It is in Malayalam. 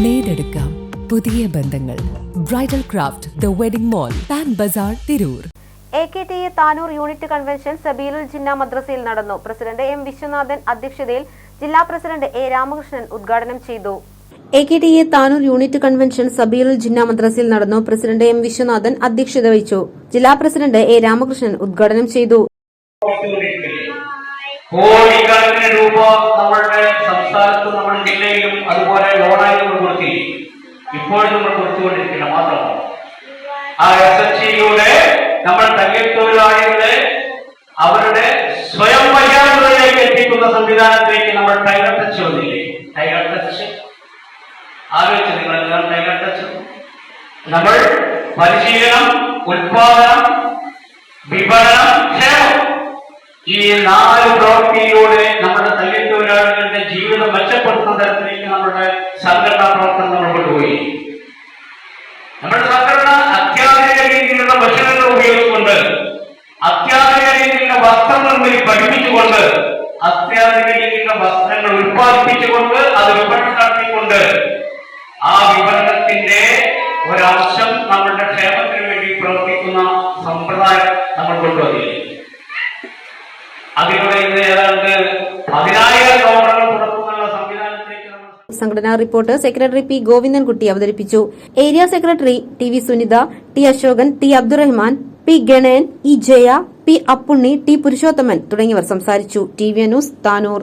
നേടെടുക്കാം പുതിയ ബന്ധങ്ങൾ. Bridal craft the wedding mall Pan Bazar Tirur A K T A Tanur unit convention Sabeelul Jinna മദ്രസയിൽ നടന്നു. പ്രസിഡന്റ് എം വിശ്വനാഥൻ അധ്യക്ഷതയിൽ ജില്ലാ പ്രസിഡന്റ് എ രാമകൃഷ്ണൻ ഉദ്ഘാടനം ചെയ്തു. A K T A Tanur unit convention Sabeerul Jinna മദ്രസയിൽ നടന്നു. പ്രസിഡന്റ് എം വിശ്വനാഥൻ അധ്യക്ഷത വഹിച്ചു. ജില്ലാ പ്രസിഡന്റ് എ രാമകൃഷ്ണൻ ഉദ്ഘാടനം ചെയ്തു. കോടിക്കണക്കിന് രൂപ നമ്മുടെ സംസ്ഥാനത്ത് നമ്മുടെ ജില്ലയിലും ഇപ്പോഴും നമ്മൾ കൊടുത്തുകൊണ്ടിരിക്കുന്ന മാത്രമാണ് ആ എസ് എച്ച് ജിയിലൂടെ നമ്മൾ തയ്യൽ തൊഴിലാളികളെ അവരുടെ സ്വയം പര്യാപ്തതയിലേക്ക് എത്തിക്കുന്ന സംവിധാനത്തിലേക്ക് നമ്മൾ ടൈഗർ ടച്ച് വന്നില്ലേ? ടൈഗർ ടച്ച് ആലോചിച്ചു നിങ്ങൾ ടൈഗർ ടച്ച് നമ്മൾ പരിശീലനം ഉൽപാദനം വിപണനം ക്ഷേമം. ഈ നാല് പ്രവൃത്തിയിലൂടെ നമ്മുടെ തയ്യൽ തൊഴിലാളികളുടെ ജീവിതം മെച്ചപ്പെടുത്തുന്ന തരത്തിലേക്ക് നമ്മുടെ സംഘടനാ പ്രവർത്തനം നമ്മൾ കൊണ്ടുപോയി. നമ്മുടെ സംഘടന അത്യാധുനിക രീതിയിലുള്ള ഭക്ഷണങ്ങൾ ഉപയോഗിച്ചുകൊണ്ട് അത്യാധുനിക രീതിയിലുള്ള വസ്ത്രം നിർമ്മിതി പഠിപ്പിച്ചുകൊണ്ട് അത്യാധുനിക രീതിയിലുള്ള വസ്ത്രങ്ങൾ ഉൽപ്പാദിപ്പിച്ചുകൊണ്ട് അത് വിപണനം നടത്തിക്കൊണ്ട് ആ വിപണനത്തിന്റെ ഒരംശം നമ്മളുടെ ക്ഷേമത്തിന് വേണ്ടി പ്രവർത്തിക്കുന്ന സമ്പ്രദായം നമ്മൾ കൊണ്ടുവന്നില്ലേ അതിലൂടെ സംഘടനാ റിപ്പോർട്ട് സെക്രട്ടറി പി ഗോവിന്ദൻകുട്ടി അവതരിപ്പിച്ചു. Area secretary T V Sunitha T Ashokan T Abdurahman P Ganen E Jaya P Appunni T Purushothaman തുടങ്ങിയവർ സംസാരിച്ചു. T V news Tanur.